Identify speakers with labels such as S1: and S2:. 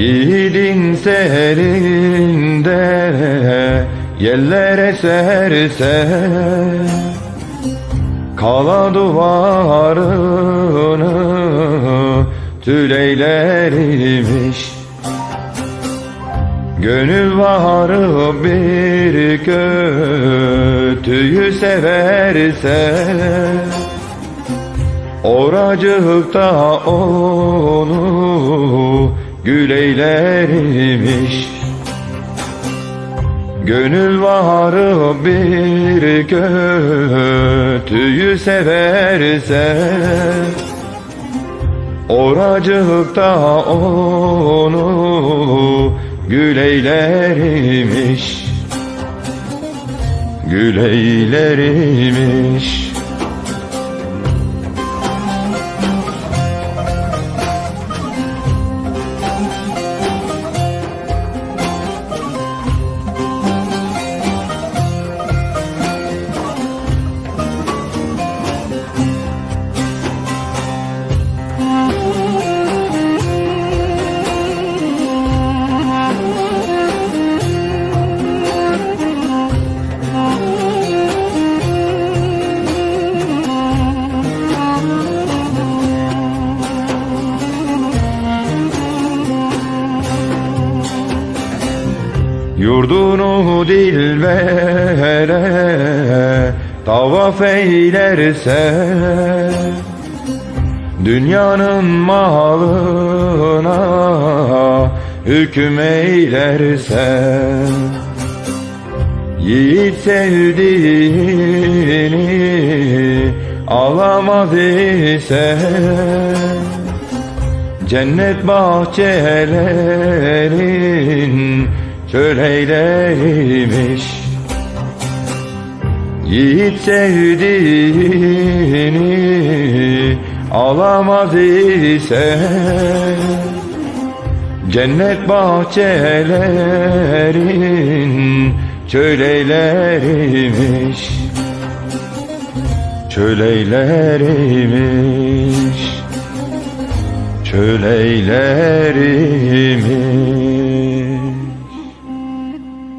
S1: Mescidin serinde Yeller eserse Kala duvarını Tüleylermiş Gönül varı bir kötüyü severse Oracıkta onu gül eylermiş Gönül varı bir kötüyü severse Oracıkta onu gül eylermiş Yurdunu dilbere tavaf eylerse. Dünyanın malına hüküm eylerse. Yiğit sevdiğini alamaz ise. Cennet bahçelerin çöleyleymiş Yiğit sevdiğini alamaz ise Cennet bahçelerin çöleyleymiş Çöleyleymiş Çöleylerimiş